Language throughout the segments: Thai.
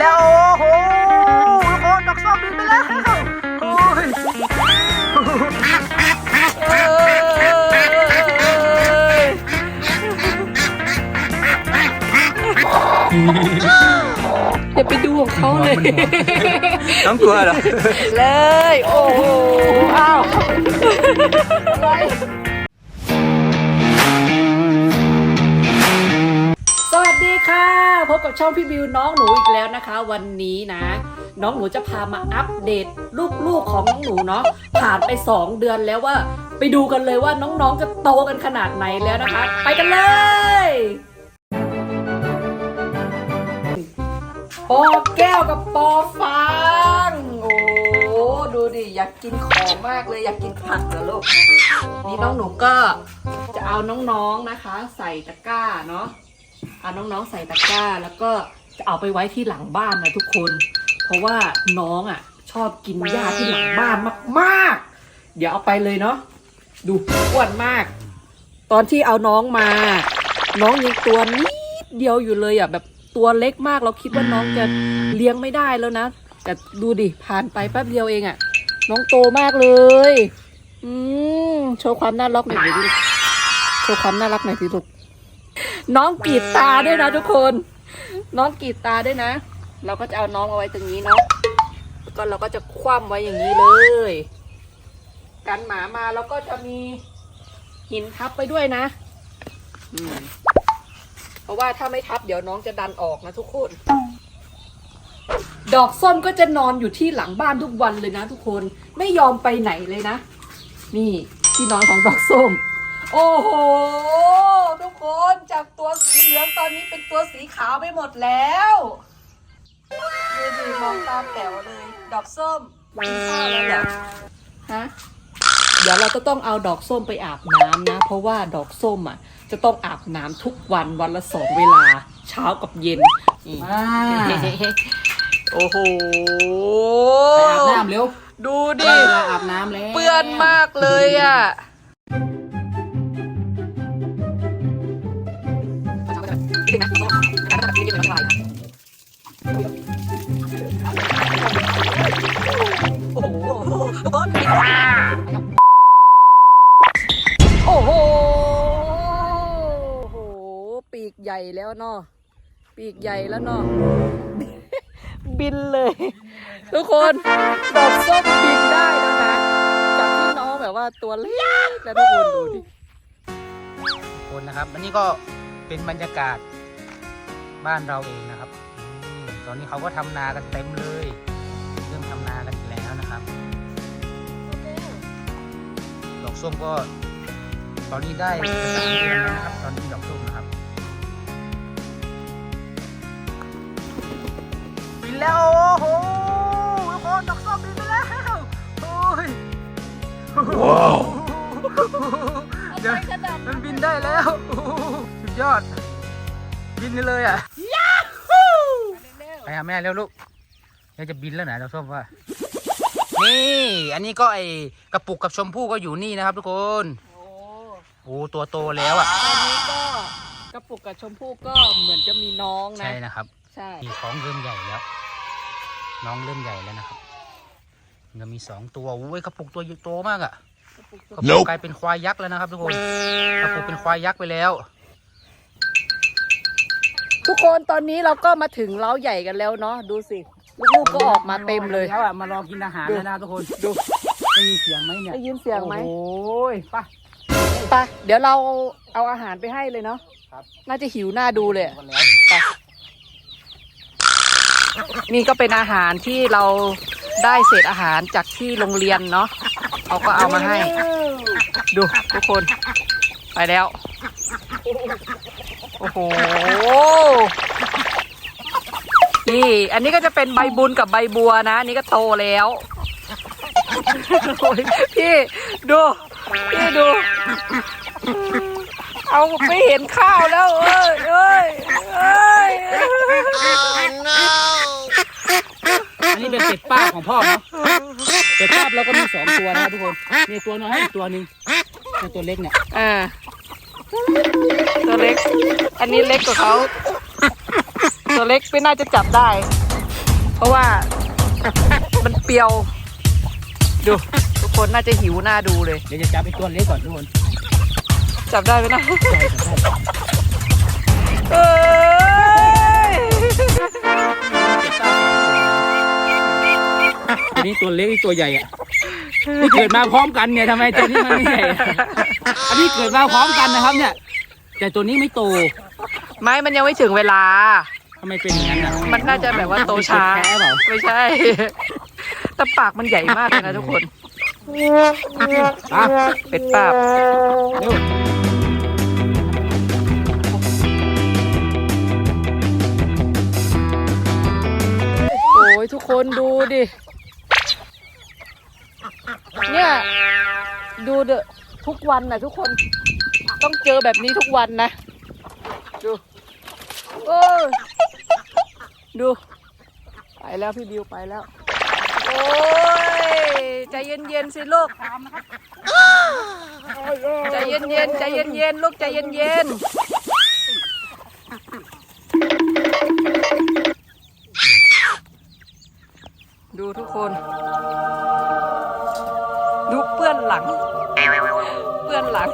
แล้วโอ้โหทุกคนดอกส้มบินไปแล้วโอ้ยเอ้ยอย่าไปดูของเขาเลย น้องกลัวเหรอ เลย โอ้โหอ้าว ดีค่ะพบกับช่องพี่บิวน้องหนูอีกแล้วนะคะ วันนี้นะ น้องหนูจะพามาอัปเดตลูกๆของน้องหนูเนาะผ่านไป 2 เดือนแล้วว่า ไปดูกันเลยว่าน้องๆจะโตกันขนาดไหนแล้วนะคะ ไปกันเลยปอแก้วกับปอฟางโอ้ดูดิอยากกินของมากเลยอยากกินผักเหรอลูกนี่น้องหนูก็จะเอาน้องๆนะคะ ใส่ตะกร้าเนาะ เอาน้องๆใส่ตะกร้า แล้วก็จะเอาไปไว้ที่หลังบ้านนะทุกคน เพราะว่าน้องอะ ชอบกินหญ้าที่หลังบ้านมากๆ เดี๋ยวเอาไปเลยเนาะดูอ้วนมาก ตอนที่เอาน้องมา น้องยังตัวนิดเดียวอยู่เลยอะแบบตัวเล็กมากเราคิดว่าน้องจะเลี้ยงไม่ได้แล้วนะแต่ดูดิผ่านไปแป๊บเดียวเองอะ น้องโตมากเลย อืมโชว์ความน่ารักหน่อยดิโชว์ความน่ารักหน่อยสิลูก น้องกรีดตาด้วยนะทุกคน น้องกรีดตาด้วยนะ เราก็จะเอาน้องเอาไว้ตรงนี้เนาะแล้วก็เราก็จะคว่ำไว้อย่างนี้เลยกันหมามาแล้วก็จะมีหินทับไปด้วยนะเพราะว่าถ้าไม่ทับเดี๋ยวน้องจะดันออกนะทุกคน ดอกส้มก็จะนอนอยู่ที่หลังบ้านทุกวันเลยนะทุกคนไม่ยอมไปไหนเลยนะ นี่ที่นอนของดอกส้ม โอ้โห ทุกคนจากตัวสีเหลืองตอนนี้เป็นตัวสีขาวไปหมดแล้วดูดิมองตาแป๋วเลย ดอกส้มกินข้าวแล้วเหรอฮะเดี๋ยวเราจะต้องเอาดอกส้มไปอาบน้ำนะ เพราะว่าดอกส้มอะ จะต้องอาบน้ำทุกวันวันละสองเวลา เช้ากับเย็นนี่มาโอ้โหไปอาบน้ำเร็วดูได้ดิ เวลาอาบน้ำแล้ว เปื้อนมากเลยอะ นะอันนั้นไม่ใช่เท่าไหร่โอ้โหโอ้โห ปีกใหญ่แล้วเนาะ ปีกใหญ่แล้วเนาะ บินเลย ทุกคนดอกส้มบินได้แล้วนะจากที่น้องแบบว่าตัวเล็กแล้วทุกคนดูดิคนนะครับ อันนี้ก็เป็นบรรยากาศ บ้านเราเองนะครับอืมตอนนี้เขาก็ทำนากันเต็มเลยเริ่มทำนากันอีกแล้วนะครับดอกส้มก็ ตอนนี้ได้จะสามเดือนแล้วนะครับ ตอนนี้ดอกส้มนะครับบินแล้วโอ้โหทุกคนดอกส้มบินไปแล้วโอ้ยว้าวเดี๋ยวมันบินได้แล้วโอ้โหสุดยอด บินได้เลยอะไปหาแม่เร็วลูกเดี๋ยวจะบินแล้วนะดอกส้มว่า นี่ อันนี้ก็ไอกระปุกกับชมพู่ก็อยู่นี่นะครับทุกคนโอ้โอ้ตัวโตแล้วอะตอนนี้ก็กระปุกกับชมพู่ก็เหมือนจะมีน้องนะ ใช่นะครับ ใช่มีท้องเริ่มใหญ่แล้ว น้องเริ่มใหญ่แล้วนะครับมันจะมีสองตัวโอ้ยกระปุกตัวใหญ่โตมากอะกระปุกกระปุกกลายเป็นควายยักษ์แล้วนะครับทุกคน กระปุกเป็นควายยักษ์ไปแล้วทุ กคนตอนนี้เราก็มาถึงเล้าใหญ่กันแล้วเนาะดูสิลูกๆก็ออกมาเต็มเลยแล้วอะมารอกินอาหารแล้วนะทุกคนดูได้ยินเสียงไหมเนี่ยได้ยินเสียงไหมโอ้ยไปไปเดี๋ยวเราเอาอาหารไปให้เลยเนาะครับน่าจะหิวหน้าดูเลยอะกันแล้วไปนี่ก็เป็นอาหารที่เราได้เศษอาหารจากที่โรงเรียนเนาะเขาก็เอามาให้ ดูทุกคน ไปแล้ว โอ้โห นี่ อันนี้ก็จะเป็นใบบุญกับใบบัวนะอันนี้ก็โตแล้วโอ้ยพี่ดูพี่ดู เอาไม่เห็นข้าวแล้ว เอ้ยเอ้ยเอ้ยอันนี้เป็นเป็ดป้าของพ่อเนาะเป็ดป้าเราก็มีสองตัวนะทุกคน มีตัวน้อยอีกตัวหนึ่งเป็นตัวเล็กเนี่ยอ่าตัวเล็ก อันนี้เล็กกว่าเขา ตัวเล็กไม่น่าจะจับได้ เพราะว่ามันเปรียว ดู ทุกคนน่าจะหิวหน้าดูเลย เดี๋ยวจะจับไอ้ตัวเล็กก่อนทุกคนจับได้ไหมนะใช่จับได้เอ้ยตัวนี้ตัวเล็กอีกตัวใหญ่อะนี่เกิดมาพร้อมกันเนี่ยทำไมตัวนี้มันไม่ใหญ่อะอันนี้เกิดมาพร้อมกันนะครับเนี่ย แต่ตัวนี้ไม่โต ไม่มันยังไม่ถึงเวลา ทำไมเป็นอย่างนั้นอะมันน่าจะแบบว่าโตช้าแพ้เปล่าไม่ใช่ แต่ปากมันใหญ่มากเลยนะทุกคนอะเป็ดปากเร็วโอ้ยทุกคนดูดิ เนี่ย ดูเดอะทุกวันนะทุกคน ต้องเจอแบบนี้ทุกวันนะ ดู โอ้ยดู ไปแล้วพี่บิวไปแล้ว โอ้ยใจเย็นๆสิลูกใจเย็นๆใจเย็นๆลูกใจเย็นๆดูทุกคน ดูเปื้อนหลัง เปื้อนหลัง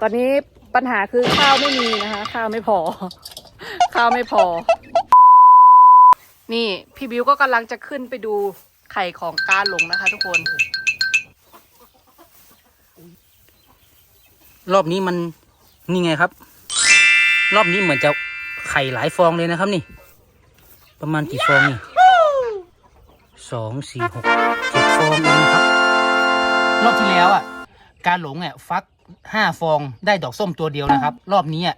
ตอนนี้ ปัญหาคือข้าวไม่มีนะคะ ข้าวไม่พอ ข้าวไม่พอ นี่พี่บิวก็กำลังจะขึ้นไปดูไข่ของกาหลงนะคะ ทุกคน รอบนี้มันนี่ไงครับ รอบนี้เหมือนจะไข่หลายฟองเลยนะครับนี่ ประมาณกี่ฟองนี่สองสี่หกเจ็ดฟองเองครับ รอบที่แล้วอะ การหลงอะฟัก ห้าฟองได้ดอกส้มตัวเดียวนะครับ รอบนี้อะ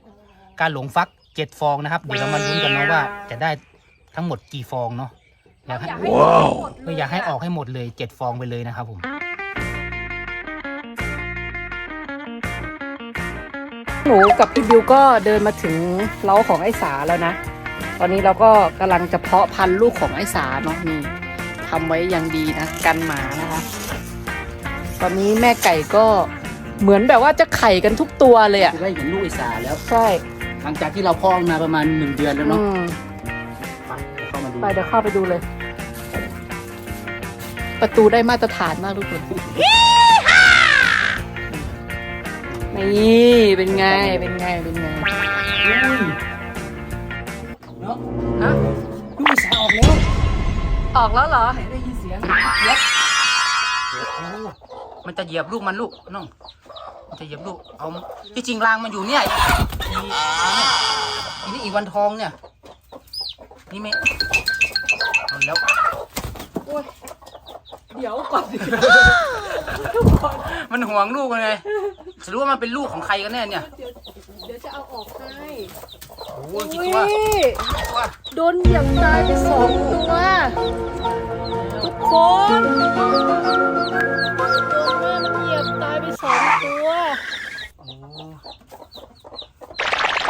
การหลงฟักเจ็ดฟองนะครับเดี๋ยวเรามาลุ้นกันเนาะว่าจะได้ทั้งหมดกี่ฟองเนาะอยากให้ก็อยากให้ออกให้หมดเลยเจ็ดฟองไปเลยนะครับผมหนูกับพี่บิวก็เดินมาถึงเล้าของไอ้สาแล้วนะ ตอนนี้เราก็กำลังจะเพาะพันธุ์ลูกของไอ้สาเนาะนี่ทำไว้อย่างดีนะ กันหมานะคะ ตอนนี้แม่ไก่ก็ เหมือนแบบว่าจะไข่กันทุกตัวเลยอะ่ะจะได้เห็นลูกไอสาแล้ว ใช่หลังจากที่เราเพาะมาประมาณหนึ่งเดือนแล้วอืเนาะมไปเข้ามาดูไปเดี๋ยวเข้าไปดูเลย ประตูได้มาตรฐานมากทุกคนนี่เป็นไงเป็นไงเป็นไงเนาะฮะลูกไอสาออกแล้วออกแล้วเหรอ ได้ยินเสียงเหยียบโอ้มันจะเหยียบลูกมันลูกน้อง มันจะเหยียบลูกเอาที่จริงรางมันอยู่เนี่ยอีอีนี่อีกวันทองเนี่ย นี่ไม่เอาแล้วเดี๋ยวก่อนดิมันห่วงลูกมันไงสรุปว่ามันเป็นลูกของใครกันแน่เนี่ย เดี๋ยวเดี๋ยวจะเอาออกให้โอ้ยกี่ตัวอุ๊ยตัวโดนเหยียบตายไปสองตัวทุกคนโดนแม่มันเหยียบตายไปสองตัว โอ้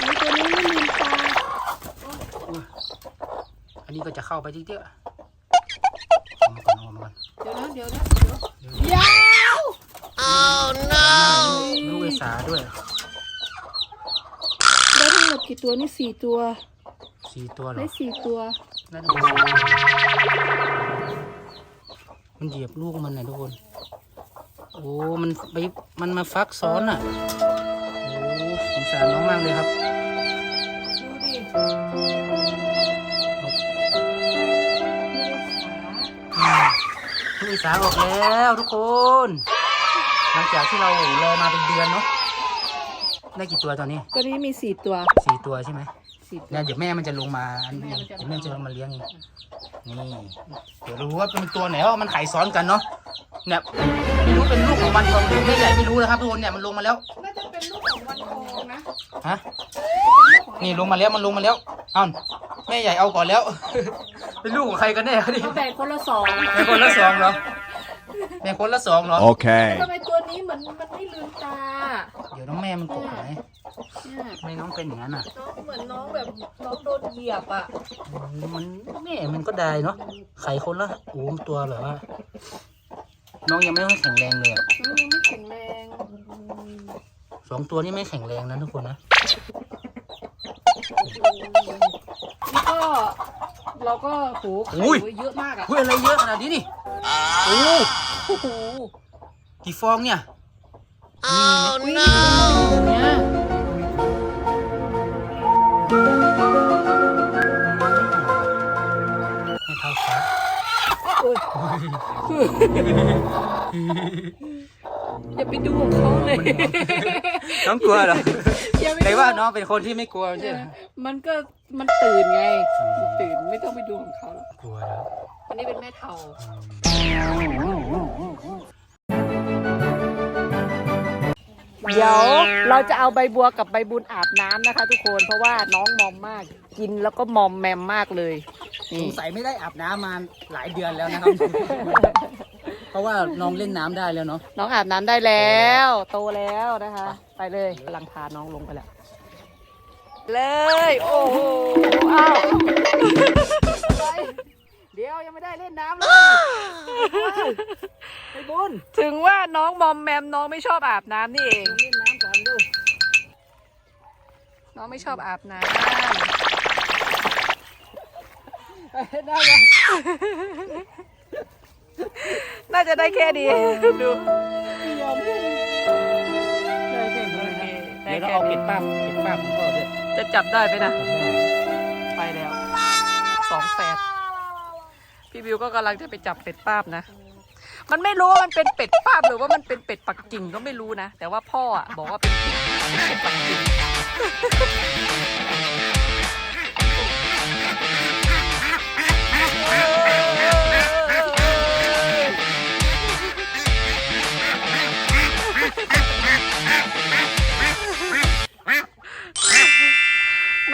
นี่ตัวนี้ไม่ลืมตา อันนี้ก็จะ เข้าไปที่เตี้ยเอามาก่อนเอามาก่อนเดี๋ยวนะเดี๋ยวนะเดี๋ยวเดี๋ยวลูกไอสาด้วยได้ทั้งหมดกี่ตัวนี่สี่ตัวสี่ตัวเหรอได้สี่ตัวนั่นมันเหยียบลูกมันนะทุกคน โอ้ มันไปมันมาฟักซ้อนอะ โอ้สงสารน้องมากเลยครับ ดูดิ ลูกอีสาออกแล้วทุกคนหลังจากที่เรารอมาเป็นเดือนเนาะได้กี่ตัวตอนนี้ตัวนี้มีสี่ตัวสี่ตัวใช่ไหมสี่ตัวเนี่ยเดี๋ยวแม่มันจะลงมาอันนี้เดี๋ยวแม่จะลงมาเลี้ยงเองนี่เดี๋ยวรู้ว่าเป็นตัวไหนว่ามันไข่ซ้อนกันเนาะเนี่ยไม่รู้เป็นลูกของวันทองหรือแม่ใหญ่ไม่รู้นะครับทุกคนเนี่ยมันลงมาแล้วน่าจะเป็นลูกของวันทองนะฮะนี่ลงมาแล้วมันลงมาแล้วเอ้าแม่ใหญ่เอาก่อนแล้ว เป็นลูกของใครกันแน่ครับนี่เราแบ่งคนละสองแบ่งคนละสองเหรอแบ่งคนละสองเหรอ Okay. ทำไมตัวนี้เหมือนมันไม่ลืมตาเดี๋ยวน้องแม่มันกดไหนเนี่ยทำไม่น้องเป็นอย่างนั้นอะน้องเหมือนน้องแบบน้องโดนเหยียบอะมันแม่มันก็ได้เนาะไข่คนละโอ้มตัวแบบว่าน้องยังไม่ค่อยแข็งแรงเลยอะน้องยังไม่แข็งแรงสองตัวนี้ไม่แข็งแรงนะทุกคนนะนี่ก็ เราก็โหไข่อุ้ยไว้เยอะมากอะเฮ้ยอะไรเยอะขนาดนี้นี่โอ้โอ้โหกี่ฟองเนี่ยวิ่งตรงเนี้ยไม่เท่าฟ้าโอ้ย อย่าไปดูของเขาเลย น้องกลัวเหรออย่าไปดู แต่ว่าน้องเป็นคนที่ไม่กลัวใช่ไหมมันก็มันตื่นไงมันตื่นไม่ต้องไปดูของเขาหรอกกลัวแล้ว อันนี้เป็นแม่เทาเดี๋ยวเราจะเอาใบบัวกับใบบุญอาบน้ำนะคะ ทุกคนเพราะว่าน้องมอมมากกินแล้วก็มอมแมมมากเลยสนี่งสัยไม่ได้อาบน้ำมาหลายเดือนแล้วนะครับเพ ราะว่าน้องเล่นน้ำได้แล้วเนาะ น้องอาบน้ำได้แล้ว โตแล้วนะคะ ไปเลยกำลังพาน้องลงไปแล้ว เลย โอ้โหอ้าวเดี๋ยวยังไม่ได้เล่นน้ำเลยไปบุญถึงว่าน้องมอมแมมน้องไม่ชอบอาบน้ำนี่เองเล่นน้ำก่อนดูน้องไม่ชอบอาบน้ได้ไหมำ น่าจะได้แค่นี้ดูไม่ยอมเล่นได้แค่นี้นะได้เดี๋ยวเราแค่เอานี้เป็ดป้าเป็ดป้าของพ่อด้วยจะจับได้ไหมนะ ไปแล้วสองแสบพี่บิวก็กำลังจะไปจับเป็ดป้าบนะ มันไม่รู้ว่ามันเป็นเป็ดป้าบหรือว่ามันเป็นเป็ดปักกิ่งก็ไม่รู้นะ แต่ว่าพ่ออะบอกว่าเป็นเป็ดเป็ดปักกิ่ง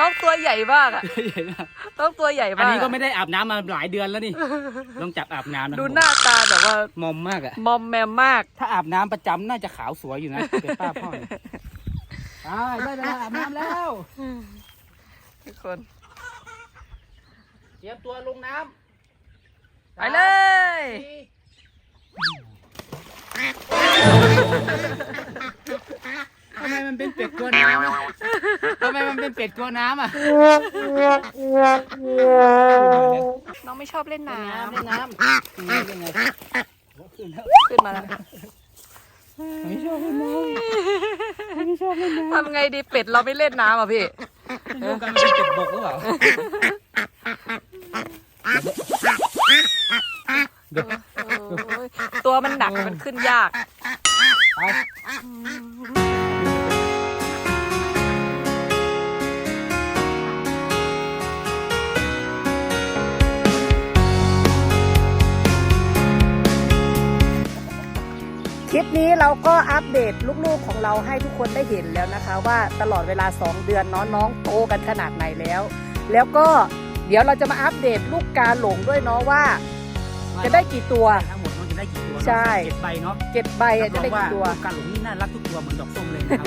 น้องตัวใหญ่มากอะน้องตัวใหญ่อันมากนี้ก็อะไม่ได้อาบน้ำมาหลายเดือนแล้วนี่ต้องจับอาบน้ำนะดูหน้าตาแบบว่ามอมมากอะมอมแมมมาก ถ้าอาบน้ำประจำน่าจะขาวสวยอยู่นะเป็ดป้าพ่อเนี่ยอ่าได้เวลาอาบน้ำแล้วทุกคนเตรียมตัวลงน้ำไปเลยทำไมมันเป็นเป็ดกลัวน้ำอะทำไมมัน เป็นเป็ดกลัวน้ำอะน้องไม่ชอบเล่นน้น้ำเล่นน้ำนี่เป็นไงขึ้นแล้วำขึ้นมาแล้วไม่ชอบเล่นน้ทำไงดีเป็ดเราไม่เล่นน้ำอะพี่ำไม่รู้กันมันเป็นเป็ดบกหรือเปล่าเดี๋ยวโอ้ยตัวมันหนักมันขึ้นยาก คลิปนี้เราก็อัปเดตลูกๆของเราให้ทุกคนได้เห็นแล้วนะคะ ว่าตลอดเวลา 2 เดือนน้องน้องโตกันขนาดไหนแล้ว แล้วก็เดี๋ยวเราจะมาอัปเดตลูกกาหลงด้วยเนาะว่า จะได้กี่ตัว ทั้งหมดมันจะได้กี่ตัวเนอะใช่ เจ็ดใบเนาะเจ็ดใบอะจะได้กี่ตัว รับรองาการหลงนี่น่ารักทุกตัวเหมือนดอกส้มเลยนะครับ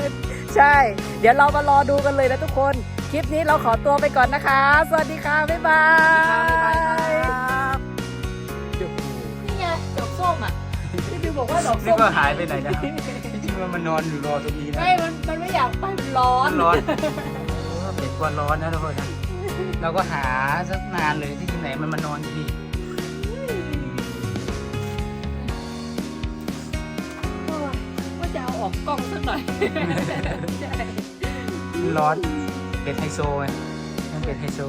ใช่ เดี๋ยวเรามารอดูกันเลยนะทุกคน คลิปนี้เราขอตัวไปก่อนนะคะ สวัสดีค่ะ บ๊ายบาย บิวบอกว่าดอกนี่ส้มก็หายไปไหนนะครับจริงๆว่ามันนอนอยู่รอตรงนี้นะไม่มันมันไม่อยากไปมันร้อนร้อนเออเป็ดกวนร้อนนะทุกคนนะเราก็หาสักนานเลยที่ไหนมันมานอนอยู่นี่ว่าจะเอาออกกล้องสักหน่อยใช่ร้อนเป็ดไฮโซไงมันเป็ดไฮโซ